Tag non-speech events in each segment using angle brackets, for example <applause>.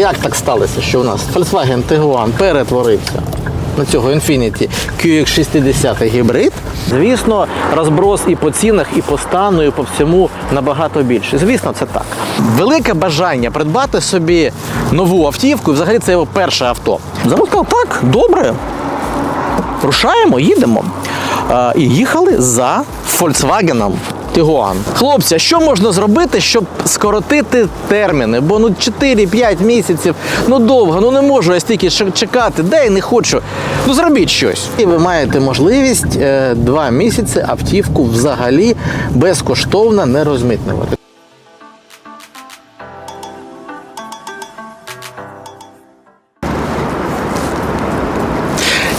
Як так сталося, що у нас Volkswagen Tiguan перетворився на цього Infiniti QX60 гібрид? Звісно, розброс і по цінах, і по стану, і по всьому набагато більше. Звісно, це так. Велике бажання придбати собі нову автівку, і взагалі це його перше авто. Замок сказав, так, добре, рушаємо, їдемо. І їхали за Volkswagen Tiguan. Хлопці, що можна зробити, щоб скоротити терміни? Бо ну 4-5 місяців, ну довго, ну не можу я стільки чекати, де й не хочу. Ну зробіть щось. І ви маєте можливість е, два місяці автівку взагалі безкоштовно не розмитнювати.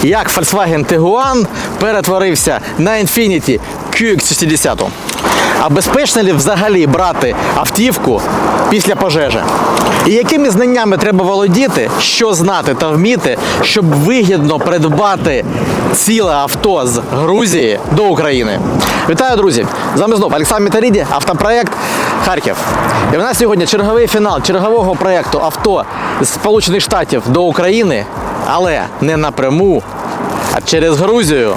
як Volkswagen Tiguan перетворився на Infiniti QX60. А безпечно ли взагалі брати автівку після пожежі? І якими знаннями треба володіти, що знати та вміти, щоб вигідно придбати ціле авто з Грузії до України? Вітаю, друзі! З вами знову Олександр Мітаріді, автопроект Харків. І в нас сьогодні черговий фінал чергового проєкту авто з Сполучених Штатів до України, але не напряму, а через Грузію.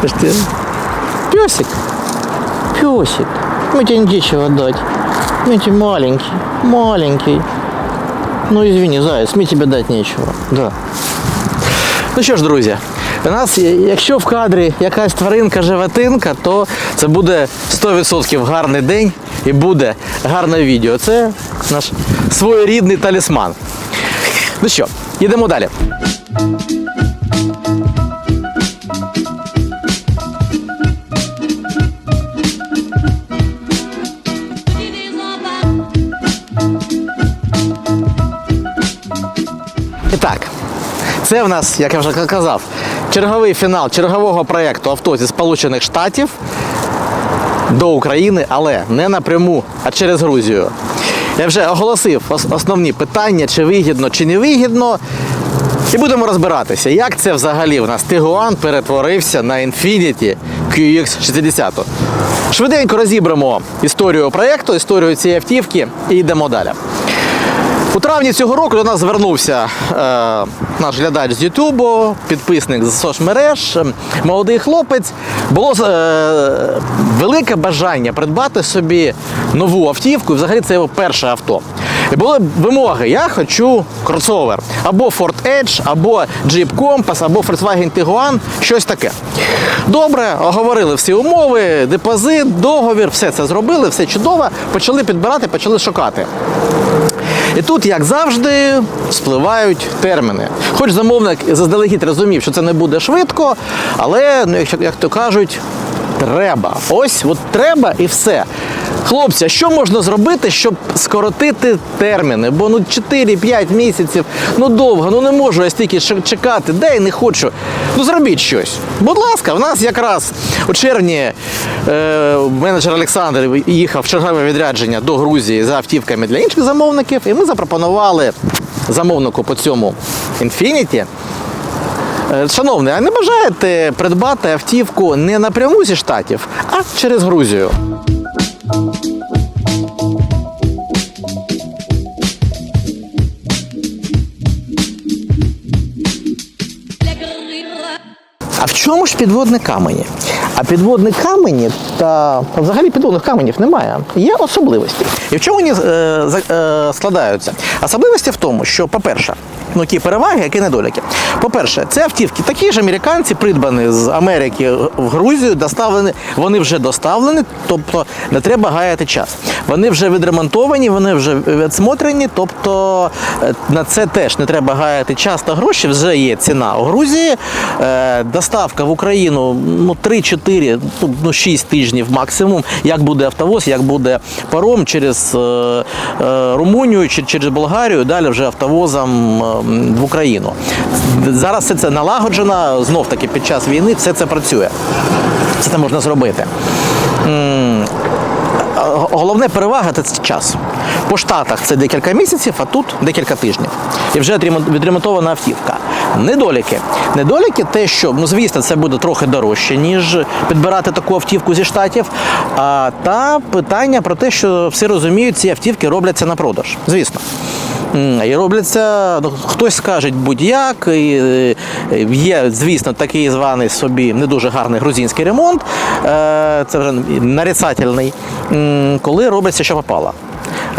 Подожди. Песик. Песик. Мы тебе нечего дать. Мы тебе маленький. Маленький. Ну извини, заяц, мне тебе дать нечего. Да. Ну що ж, друзі, у нас, якщо в кадрі якась тваринка животинка, то це буде 100% гарний день і буде гарне відео. Це наш своєрідний талісман. Ну що, їдемо далі. І так, це в нас, як я вже казав, черговий фінал чергового проєкту авто зі Сполучених Штатів до України, але не напряму, а через Грузію. Я вже оголосив основні питання, чи вигідно, чи не вигідно. І будемо розбиратися, як це взагалі у нас Тигуан перетворився на Infiniti QX60. Швиденько розібремо історію проєкту, історію цієї автівки і йдемо далі. У травні цього року до нас звернувся е, наш глядач з Ютубу, підписник з соцмереж, молодий хлопець. Було е, велике бажання придбати собі нову автівку, взагалі це його перше авто. І були вимоги: я хочу кросовер або Ford Edge, або Jeep Compass, або Volkswagen Tiguan, щось таке. Добре, оговорили всі умови, депозит, договір, все це зробили, все чудово. Почали підбирати, почали шукати. І тут, як завжди, спливають терміни. Хоч замовник заздалегідь розумів, що це не буде швидко, але, ну, як, то кажуть, треба. Ось от треба і все. Хлопці, а що можна зробити, щоб скоротити терміни? Бо ну 4-5 місяців, ну довго, ну не можу я стільки чекати, де й не хочу. Ну зробіть щось. Будь ласка, в нас якраз у червні е, менеджер Олександр їхав в чергове відрядження до Грузії за автівками для інших замовників, і ми запропонували замовнику по цьому Infiniti Е, Шановний, а не бажаєте придбати автівку не напряму зі штатів, а через Грузію? А в чому ж підводні камені? А підводні камені та взагалі підводних каменів немає. Є особливості. І в чому вони е, е, складаються? Особливості в тому, що, по-перше, ну які переваги, які недоліки. По-перше, це автівки такі ж американці, придбані з Америки в Грузію, доставлені, вони вже доставлені, тобто не треба гаяти час. Вони вже відремонтовані, вони вже відсмотрені, тобто е, на це теж не треба гаяти час та гроші. Вже є ціна у Грузії. Е, Доставка в Україну ну 3-4, ну, ну 6 тижнів максимум. Як буде автовоз, як буде паром через е, Румунію чи через Болгарію, далі вже автовозом в Україну. Зараз все це налагоджено, знов таки під час війни все це працює. Все це можна зробити. Головне перевага це час. По штатах це декілька місяців, а тут декілька тижнів. І вже відремонтована автівка. Недоліки. Недоліки те, що ну звісно, це буде трохи дорожче, ніж підбирати таку автівку зі штатів. А, та питання про те, що всі розуміють, ці автівки робляться на продаж. Звісно. І робляться, ну, хтось скаже будь-як. Е, є, звісно, такий званий собі не дуже гарний грузинський ремонт. Е, Це вже нарицательний, коли робиться, що попало.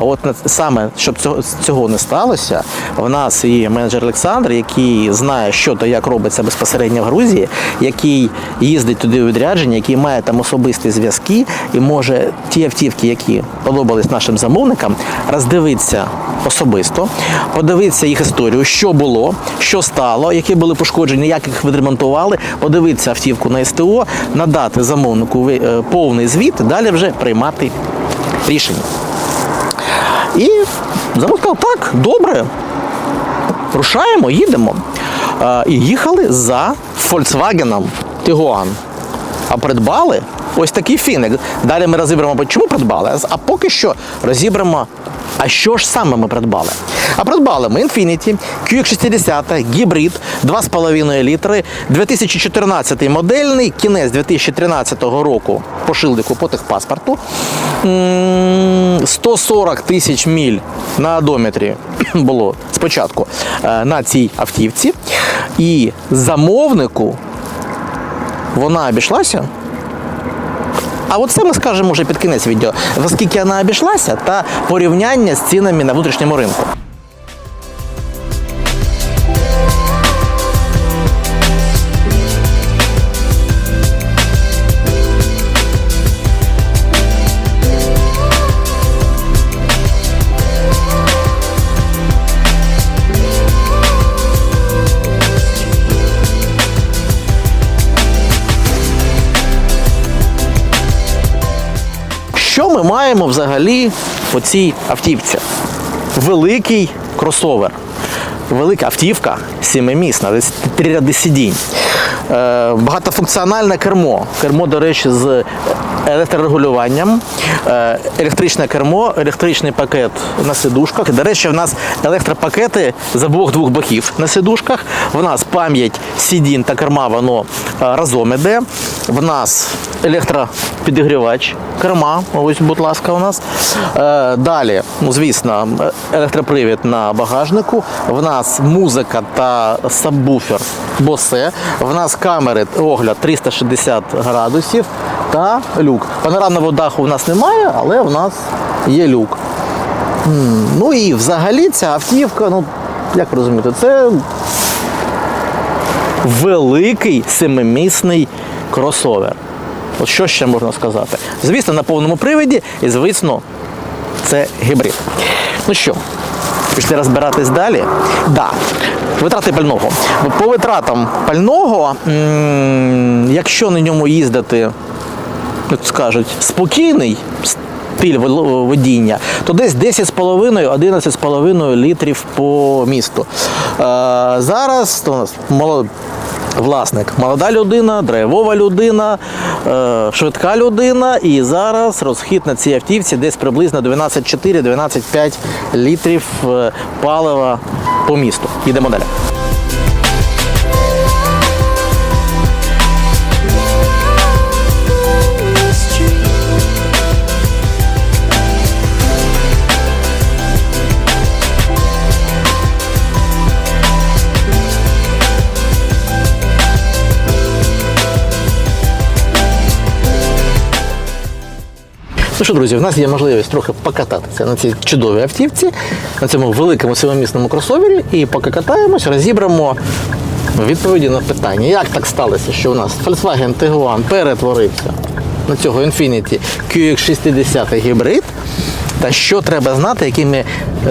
От саме щоб цього, цього не сталося, в нас є менеджер Олександр, який знає, що то як робиться безпосередньо в Грузії, який їздить туди у відрядження, який має там особисті зв'язки і може ті автівки, які подобались нашим замовникам, роздивитися особисто, подивитися їх історію, що було, що стало, які були пошкоджені, як їх відремонтували, подивитися автівку на СТО, надати замовнику е, повний звіт, далі вже приймати рішення. І завод сказав, так, добре. Рушаємо, їдемо. І їхали за Volkswagen Tiguan. А придбали ось такий фіник. Далі ми розібремо, чому придбали, а поки що розібремо, а що ж саме ми придбали. А придбали ми Infiniti QX60, гібрид 2,5 літри, 2014 модельний, кінець 2013 року по шилдику, по техпаспорту. М, 140 тисяч міль на одометрі <clears throat> було спочатку е, на цій автівці. І замовнику вона обійшлася. А от це ми скажемо вже під кінець відео, наскільки вона обійшлася та порівняння з цінами на внутрішньому ринку. Що ми маємо взагалі по цій автівці? Великий кросовер. Велика автівка, сімимісна, десь сидінь. Е, багатофункціональне кермо. Кермо, до речі, з електрорегулюванням, е, електричне кермо, електричний пакет на сидушках. До речі, в нас електропакети з обох двох боків на сидушках. В нас пам'ять сидінь та керма, воно е, разом іде. В нас електропідігрівач керма. Ось, будь ласка, у нас. Е, далі, звісно, електропривід на багажнику. В нас музика та сабвуфер Bose. В нас камери огляд 360 градусів та люк. Панорамного даху в нас немає, але в нас є люк. Ну і взагалі ця автівка, ну як розумієте, це великий семимісний кросовер. От що ще можна сказати? Звісно, на повному приводі, і звісно, це гібрид. Ну що, пішли розбиратись далі? Да. Витрати пального. По витратам пального, якщо на ньому їздити, як скажуть, спокійний стиль водіння, то десь 10,5-11,5 літрів по місту. Е, зараз у нас. Власник молода людина, драйвова людина, е, швидка людина. І зараз розхід на цій автівці десь приблизно 12,4-12,5 літрів е, палива по місту. Їдемо далі. Ну що, друзі, в нас є можливість трохи покататися на цій чудовій автівці, на цьому великому силомісному кросовері, і поки катаємось, розібремо відповіді на питання, як так сталося, що у нас Volkswagen Tiguan перетворився на цього Infiniti QX60 гібрид. Та що треба знати, якими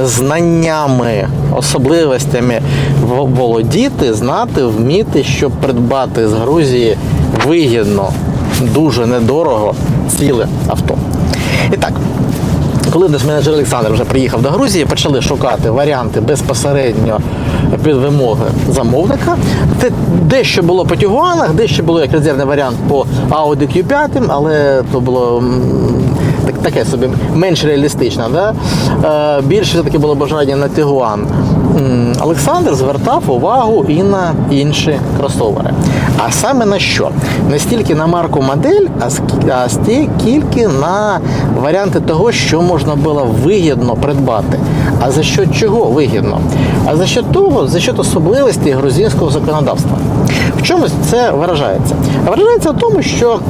знаннями, особливостями володіти, знати, вміти, щоб придбати з Грузії вигідно, дуже недорого ціле авто. І так, Коли наш менеджер Олександр вже приїхав до Грузії, почали шукати варіанти безпосередньо під вимоги замовника. Це дещо було по Тігуанах, дещо було як резервний варіант по Audi Q5, але то було так, таке собі менш реалістично. Да? Е, більше все-таки було бажання на Тигуан. Олександр звертав увагу і на інші кросовери. А саме на що? Не стільки на марку модель, а стільки на варіанти того, що можна було вигідно придбати. А за що чого вигідно? А за що того, за що особливості грузинського законодавства. В чомусь це виражається? Виражається в тому, що.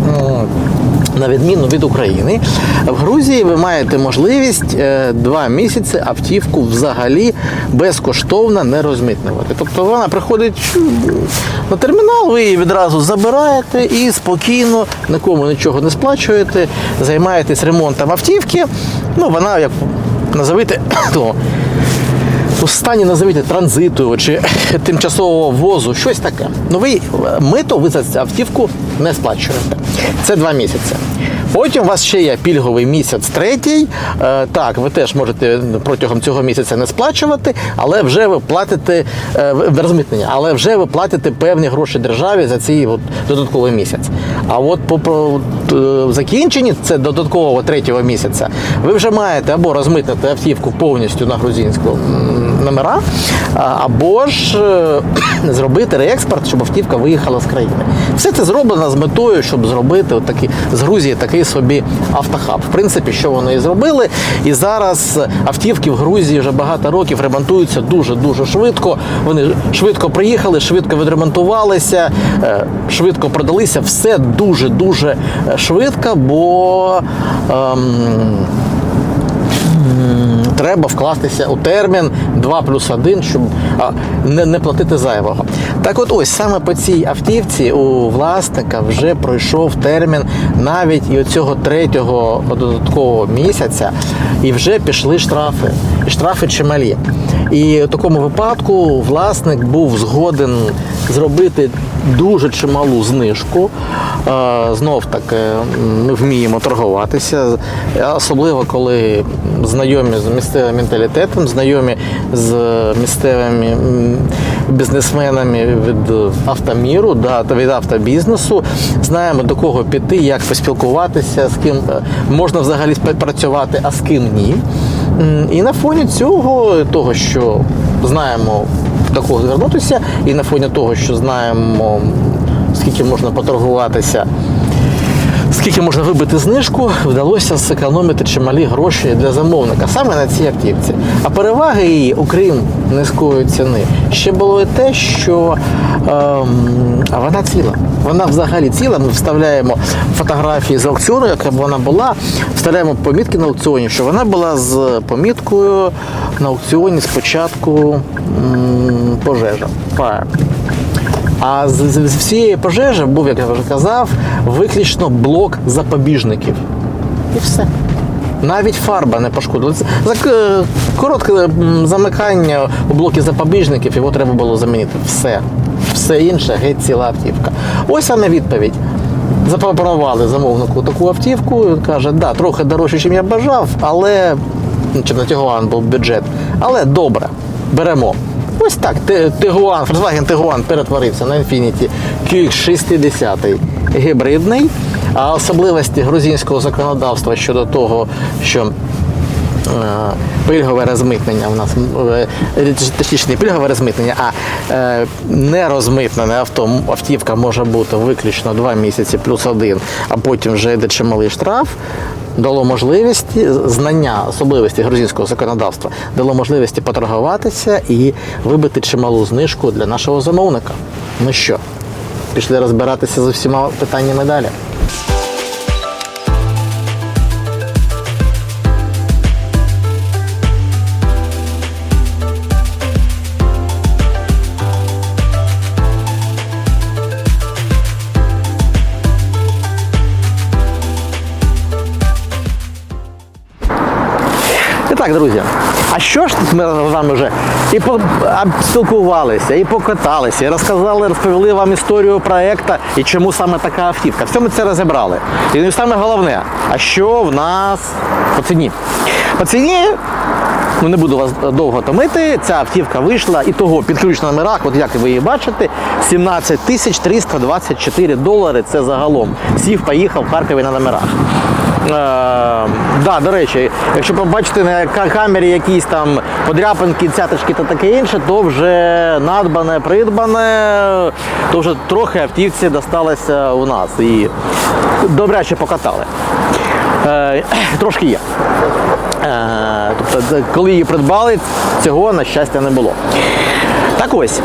На відміну від України, в Грузії ви маєте можливість е, два місяці автівку взагалі безкоштовно не розмитнювати. Тобто вона приходить на термінал, ви її відразу забираєте і спокійно нікому нічого не сплачуєте, займаєтесь ремонтом автівки. Ну, вона як назовите <coughs> то у стані назовіть транзиту чи <coughs> тимчасового ввозу, щось таке. Ну ви мито ви за автівку не сплачуєте. Це два місяці. Потім у вас ще є пільговий місяць третій. Е, так, ви теж можете протягом цього місяця не сплачувати, але вже ви платите е, розмитнення, але вже ви платите певні гроші державі за цей от, додатковий місяць. А от по, по е, закінченні це додаткового третього місяця, ви вже маєте або розмитнити автівку повністю на грузинську номера, або ж е, <clears throat> зробити реекспорт, щоб автівка виїхала з країни. Все це зроблено з метою, щоб зробити от такі, з Грузії такий собі автохаб. В принципі, що вони і зробили. І зараз автівки в Грузії вже багато років ремонтуються дуже дуже швидко. Вони швидко приїхали, швидко відремонтувалися, е, швидко продалися. Все дуже дуже швидко, бо. Ем, треба вкластися у термін 2 плюс 1, щоб не, не платити зайвого. Так от ось саме по цій автівці у власника вже пройшов термін навіть і оцього третього додаткового місяця, і вже пішли штрафи. І штрафи чималі. І в такому випадку власник був згоден зробити дуже чималу знижку. Знов таки ми вміємо торгуватися, особливо коли знайомі з місцевим менталітетом, знайомі з місцевими бізнесменами від автоміру, да, та від автобізнесу. Знаємо до кого піти, як поспілкуватися, з ким е, можна взагалі співпрацювати, а з ким ні. І на фоні цього, того, що знаємо до звернутися, і на фоні того, що знаємо, скільки можна поторгуватися, скільки можна вибити знижку, вдалося зекономити чималі гроші для замовника саме на цій автівці. А переваги її, окрім низької ціни, ще було і те, що ем, вона ціла. Вона взагалі ціла. Ми вставляємо фотографії з аукціону, яка б вона була, вставляємо помітки на аукціоні, що вона була з поміткою на аукціоні спочатку м, пожежа. Fire. А з, з, з всієї пожежі був, як я вже казав, виключно блок запобіжників. І все. Навіть фарба не пошкодила. За е, коротке замикання у блокі запобіжників, його треба було замінити. Все. Все інше, геть ціла автівка. Ось саме відповідь. Запропонували замовнику таку автівку. Він каже, да, трохи дорожче, ніж я бажав, але ну, чи на був бюджет. Але добре, беремо. Ось так, Тигуан, Volkswagen Tiguan перетворився на Infiniti QX60 гібридний. А особливості грузинського законодавства щодо того, що е, пільгове розмитнення у нас е, точніше не пільгове розмитнення, а е, не розмитнене авто, автівка може бути виключно 2 місяці плюс один, а потім вже йде чималий штраф. Дало можливість знання особливості грузинського законодавства, дало можливості поторгуватися і вибити чималу знижку для нашого замовника. Ну що, пішли розбиратися з усіма питаннями далі. Так, друзі, а що ж ми з вами вже і спілкувалися, і покаталися, і розказали, розповіли вам історію проекту і чому саме така автівка. Все ми це розібрали. І не саме головне, а що в нас по ціні? По ціні, ну не буду вас довго томити, ця автівка вийшла і того під на номерах, от як ви її бачите, 17 тисяч 324 долари. Це загалом. Сів, поїхав в Харкові на номерах. Е, да, до речі, якщо побачите на камері якісь там подряпинки, цяточки та таке інше, то вже надбане, придбане, то вже трохи автівці досталося у нас і добряче покатали. Е, <clears throat> трошки є. Е, тобто, коли її придбали, цього, на щастя, не було. Так ось.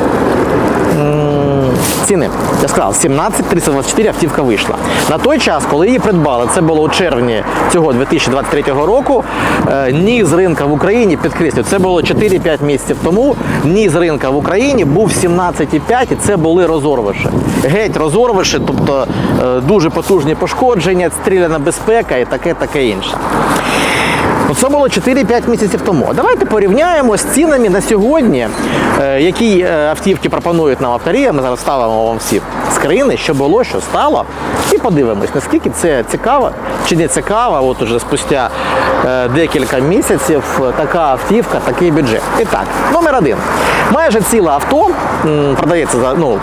Ціни. Я сказав, 17 324 автівка вийшла. На той час, коли її придбали, це було у червні цього 2023 року. е, Ні з ринка в Україні, підкреслю, це було 4-5 місяців тому. Ні з ринка в Україні був 17,5 і це були розорвиші. Геть розорвиші, тобто е, дуже потужні пошкодження, стріляна безпека і таке, таке інше. Ну, Це було 4-5 місяців тому. Давайте порівняємо з цінами на сьогодні, е, які е, автівки пропонують нам авторія. Ми зараз ставимо вам всі скрини, що було, що стало. І подивимось, наскільки це цікаво чи не цікаво. От уже спустя е, декілька місяців така автівка, такий бюджет. І так, номер один. Майже ціле авто продається за ну.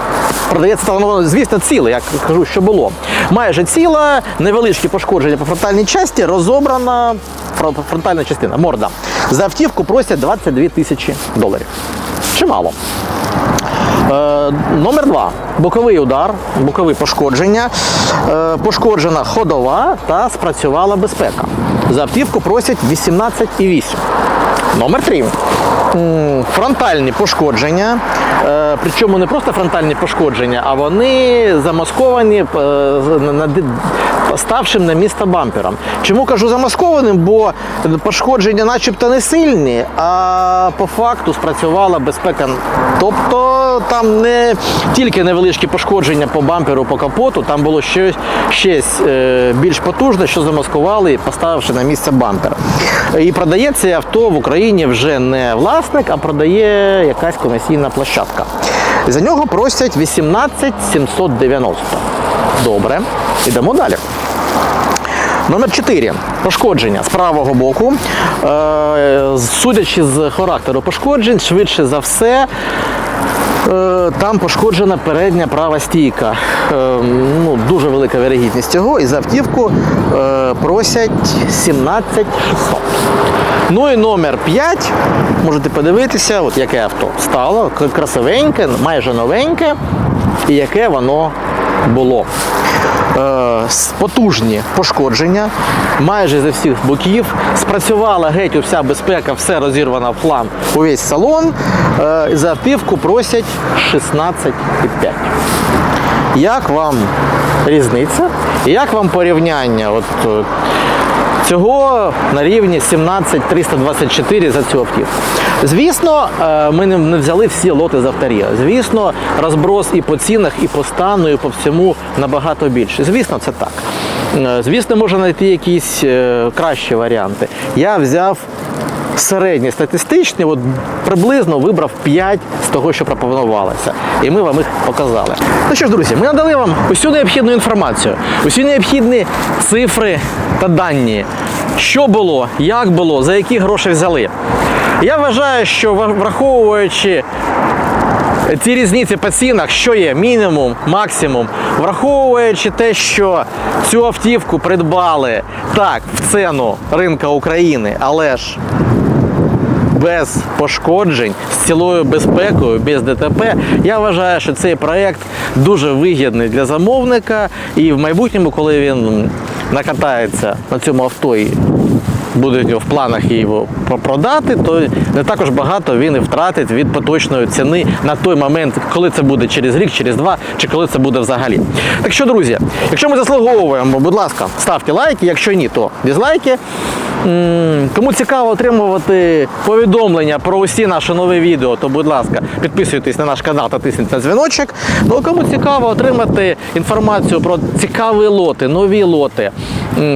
Продається воно, звісно, ціле, як кажу, що було. Майже ціле, невеличкі пошкодження по фронтальній часті, розобрана фронтальна частина, морда. За автівку просять 22 тисячі доларів. Чимало. Е, номер два. Боковий удар, бокові пошкодження, е, пошкоджена ходова та спрацювала безпека. За автівку просять 18,8. Номер три. Фронтальні пошкодження. Е, Причому не просто фронтальні пошкодження, а вони замасковані е, на- ставшим на місто бампером. Чому кажу замаскованим? Бо пошкодження начебто не сильні, а по факту спрацювала безпека. Тобто там не тільки невеличкі пошкодження по бамперу, по капоту, там було щось, щось е, більш потужне, що замаскували, поставивши на місце бампер. І продає це авто в Україні вже не власник, а продає якась комерційна площадка. За нього просять 18 790. Добре, йдемо далі. Номер 4. Пошкодження з правого боку. Е, судячи з характеру пошкоджень, швидше за все. е, Там пошкоджена передня права стійка. Е, Ну, дуже велика вірогідність цього. І за автівку просять 17 600. Ну і номер 5. Можете подивитися, от яке авто стало. Красивеньке, майже новеньке. І яке воно було. Е, потужні пошкодження майже зі всіх боків. Спрацювала геть уся безпека, все розірвано в хлам увесь салон. Е, за автівку просять 16,5. Як вам різниця? Як вам порівняння? От, Цього на рівні 17 324 за цю автівку. Звісно, е, ми не- не взяли всі лоти з авторія. Звісно, розброс і по цінах, і по стану, і по всьому набагато більше. Звісно, це так. Е, Звісно, можна знайти якісь е, кращі варіанти. Я взяв середні статистичні, от приблизно вибрав 5 з того, що пропонувалося. І ми вам їх показали. Ну що ж, друзі, ми надали вам усю необхідну інформацію, усі необхідні цифри та дані. Що було, як було, за які гроші взяли. Я вважаю, що враховуючи ці різниці по цінах, що є мінімум, максимум, враховуючи те, що цю автівку придбали так в ціну ринка України, але ж без пошкоджень, з цілою безпекою, без ДТП. Я вважаю, що цей проект дуже вигідний для замовника. І в майбутньому, коли він накатається на цьому авто і буде в планах його про- продати, то не також багато він і втратить від поточної ціни на той момент, коли це буде через рік, через два, чи коли це буде взагалі. Так що, друзі, якщо ми заслуговуємо, будь ласка, ставте лайки, якщо ні, то дізлайки. Кому цікаво отримувати повідомлення про усі наші нові відео, то будь ласка, підписуйтесь на наш канал та тисніть на дзвіночок. Ну а кому цікаво отримати інформацію про цікаві лоти, нові лоти,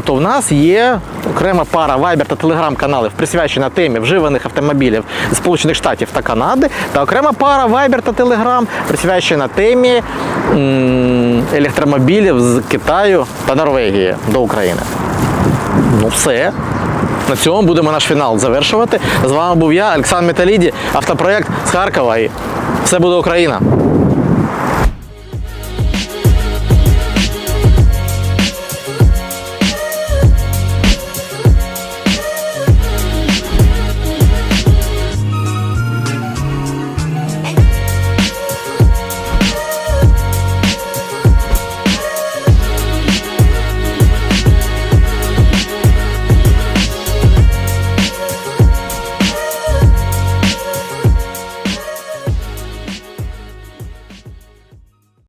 то в нас є окрема пара Viber та Telegram каналів, присвячена темі вживаних автомобілів Сполучених Штатів та Канади, та окрема пара Viber та Telegram, присвячена темі електромобілів з Китаю та Норвегії до України. Ну все. На цьому будемо наш фінал завершувати. З вами був я, Олександр Металіді, автопроект з Харкова. І все буде Україна.